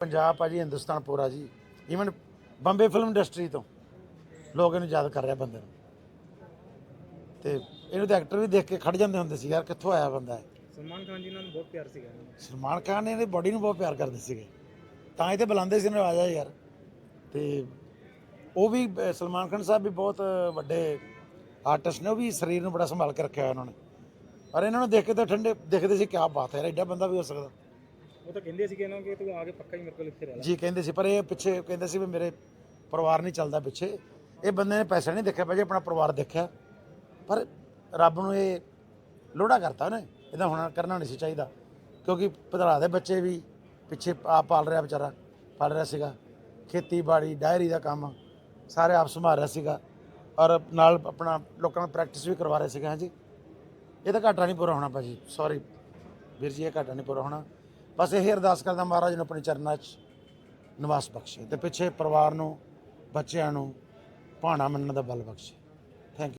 ਪੰਜਾਬ ਭਾਜੀ ਹਿੰਦੁਸਤਾਨ ਪੂਰਾ ਜੀ। ਇਵਨ ਬੰਬੇ ਫਿਲਮ ਇੰਡਸਟਰੀ ਤੋਂ ਲੋਕ ਇਹਨੂੰ ਯਾਦ ਕਰ ਰਿਹਾ ਬੰਦੇ ਨੂੰ। ਤੇ ਇਹਨੂੰ ਤੇ ਐਕਟਰ ਵੀ ਦੇਖ ਕੇ ਖੜ ਜਾਂਦੇ ਹੁੰਦੇ ਸੀ ਯਾਰ ਕਿੱਥੋਂ ਆਇਆ ਬੰਦਾ ਹੈ ਸਲਮਾਨ ਖਾਨ ਜੀ ਨਾਲ ਬਹੁਤ ਪਿਆਰ ਸੀਗਾ ਇਹਨਾਂ। ਸਲਮਾਨ ਖਾਨ ਨੇ ਇਹਦੀ ਬੋਡੀ ਨੂੰ ਬਹੁਤ ਪਿਆਰ ਕਰਦੇ ਸੀਗੇ। ਤਾਂ ਇਹ ਤੇ ਬੁਲਾਉਂਦੇ ਸੀ ਇਹਨੂੰ ਆ ਜਾ ਯਾਰ। ਤੇ ਉਹ ਵੀ ਅਹ, ਸਲਮਾਨ ਖਾਨ ਸਾਹਿਬ ਵੀ ਬਹੁਤ ਵੱਡੇ ਆਰਟਿਸਟ ਨੇ ਉਹ ਵੀ ਸਰੀਰ ਨੂੰ ਬੜਾ ਸੰਭਾਲ ਕੇ ਰੱਖਿਆ ਹੋਇਆ ਉਹਨਾਂ ਨੇ। ਪਰ ਇਹਨਾਂ ਨੂੰ ਦੇਖ ਕੇ ਤਾਂ ਠੰਡੇ ਦੇਖਦੇ ਸੀ ਕਿਆ ਬਾਤ ਹੈ ਯਾਰ ਐਡਾ ਬੰਦਾ ਵੀ ਹੋ ਸਕਦਾ। ਉਹ ਤਾਂ ਕਹਿੰਦੇ ਸੀਗੇ ਇਹਨਾਂ ਕਿ ਤੂੰ ਆ ਕੇ ਪੱਕਾ ਹੀ ਮੇਰੇ ਕੋਲ ਇੱਥੇ ਰਹਿ ਲੈ। ਜੀ, ਕਹਿੰਦੇ ਸੀ, ਪਰ ਇਹ ਪਿੱਛੇ ਕਹਿੰਦੇ ਸੀ ਵੀ ਮੇਰੇ ਪਰਿਵਾਰ ਨਹੀਂ ਚੱਲਦਾ ਪਿੱਛੇ। ਇਹ ਬੰਦੇ ਨੇ ਪੈਸਾ ਨਹੀਂ ਦੇਖਿਆ ਭਾਜੀ ਆਪਣਾ ਪਰਿਵਾਰ ਦੇਖਿਆ। ਪਰ ਰੱਬ ਨੂੰ ਇਹ ਲੋੜਾ ਕਰਤਾ ਉਹਨੇ, ਇਹਦਾ ਹੋਣਾ ਕਰਨਾ ਨਹੀਂ ਸੀ ਚਾਹੀਦਾ। ਕਿਉਂਕਿ ਭਦਰਾ ਦੇ ਬੱਚੇ ਵੀ ਪਿੱਛੇ ਆਪ ਪਾਲ ਰਿਹਾ ਵਿਚਾਰਾ, ਪਾਲ ਰਿਹਾ ਸੀਗਾ। ਖੇਤੀਬਾੜੀ, ਡਾਇਰੀ ਦਾ ਕੰਮ, ਸਾਰੇ ਆਪ ਸੰਭਾਲ ਰਿਹਾ ਸੀਗਾ। ਔਰ ਨਾਲ ਆਪਣਾ ਲੋਕਾਂ ਨੂੰ ਪ੍ਰੈਕਟਿਸ ਵੀ ਕਰਵਾ ਰਿਹਾ ਸੀਗਾ, ਹਾਂਜੀ। ਇਹ ਤਾਂ ਘਾਟਾ ਨਹੀਂ ਪੂਰਾ ਹੋਣਾ ਭਾਜੀ ਸੌਰੀ ਵੀਰ ਜੀ, ਇਹ ਘਾਟਾ ਨਹੀਂ ਪੂਰਾ ਹੋਣਾ। ਬਸ ਇਹ ਅਰਦਾਸ ਕਰਦਾ ਮਹਾਰਾਜ ਨੂੰ ਆਪਣੇ ਚਰਨਾਂ 'ਚ ਨਿਵਾਸ ਬਖਸ਼ੇ ਤੇ ਪਿੱਛੇ ਪਰਿਵਾਰ ਨੂੰ, ਬੱਚਿਆਂ ਨੂੰ, ਭਾਣਾ ਮੰਨਣ ਦਾ ਬਲ ਬਖਸ਼ੇ।